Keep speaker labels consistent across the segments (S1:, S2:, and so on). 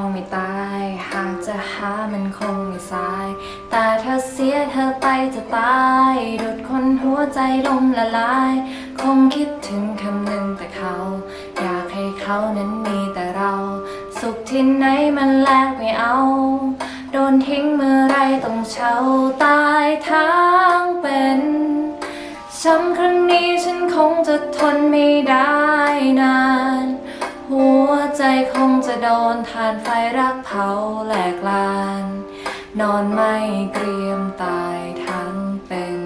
S1: งไม่ตาย หากจะหามันคงไม่สาย แต่ถ้าเสียเธอไปจะตายดุดคนหัวใจลมละลาย คงคิดถึงคำหนึ่งแต่เขา อยากให้เขานั้นมีแต่เรา สุขที่ไหนมันแลกไม่เอา โดนทิ้งเมื่อไรต้องเช่าตายทั้งเป็นช้ำครั้งนี้ฉันคงจะทนไม่ได้นาน หัวใจคงจะโดนทานไฟรักเผาแหลกลาน นอนไม่เกรียมตายทั้งเป็น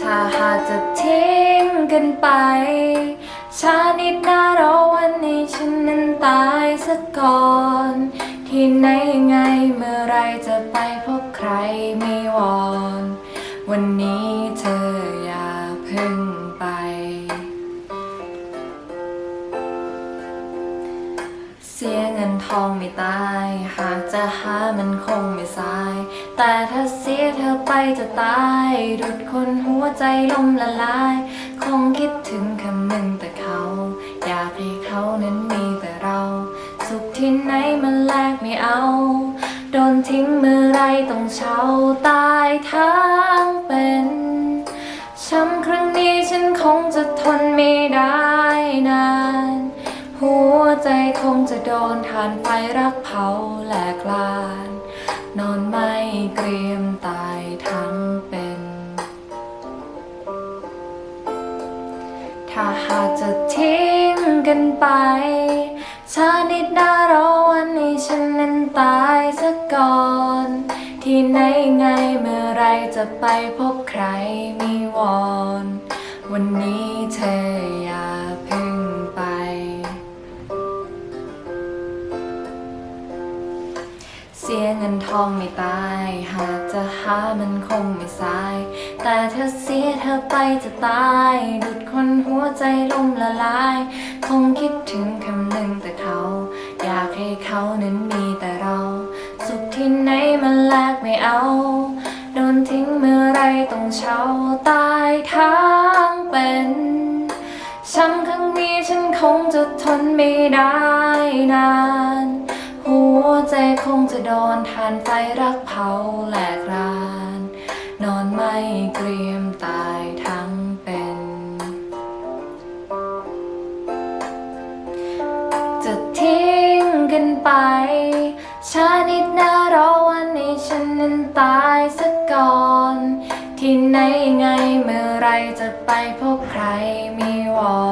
S1: ถ้าหากจะทิ้งกันไปชานิดหน้ารอวันนี้ฉันนั้นตายซะก่อน ที่ไหนยังไงเมื่อไรจะไปพบใครไม่วอน วันนี้เธอ ไป เสียเงินทองไม่ตาย หากจะหามันคงไม่สาย แต่ถ้าเสียเธอไปจะตาย ดุดคนหัวใจลมละลาย คงคิดถึงคำหนึ่งแต่เขา อยากให้เขานั้นมีแต่เรา สุขที่ไหนมันแลกไม่เอาโดนทิ้งเมื่อไรต้องเช่าตายทั้งเป็นช้ำครั้ง ฉันคงจะทนไม่ได้นาน หัวใจคงจะโดนทานไฟรักเผาแหลกลาน นอนไม่เกรียมตายทั้งเป็น ถ้าหากจะทิ้งกันไปชานิดดารอวันนี้ฉันนั้นตายซะก่อน ที่ไหนไงเมื่อไรจะไปพบใครมีวอน วันนี้เธออย่าเพ่งไป เสียเงินทองไม่ตาย หากจะหามันคงไม่สาย แต่ถ้าเสียเธอไปจะตาย ดุดคนหัวใจลมละลาย คงคิดถึงคำหนึ่งแต่เขา อยากให้เขานั้นมีแต่เรา สุขที่ไหนมันแลกไม่เอาโดนทิ้งเมื่อไรต้องเช่าตายทั้ง เป็นช้ำครั้งนี้ฉันคงจะทนไม่ได้นาน หัวใจคงจะโดนทานไฟรักเผาแหลกราน นอนไม่เกรียมตายทั้งเป็น จะทิ้งกันไปชานิดหน้ารอวันนี้ฉันนั้นตายซะก่อน ที่ไหนยังไงเมื่อไรจะไปพบใครมีวอนวันนี้เธอ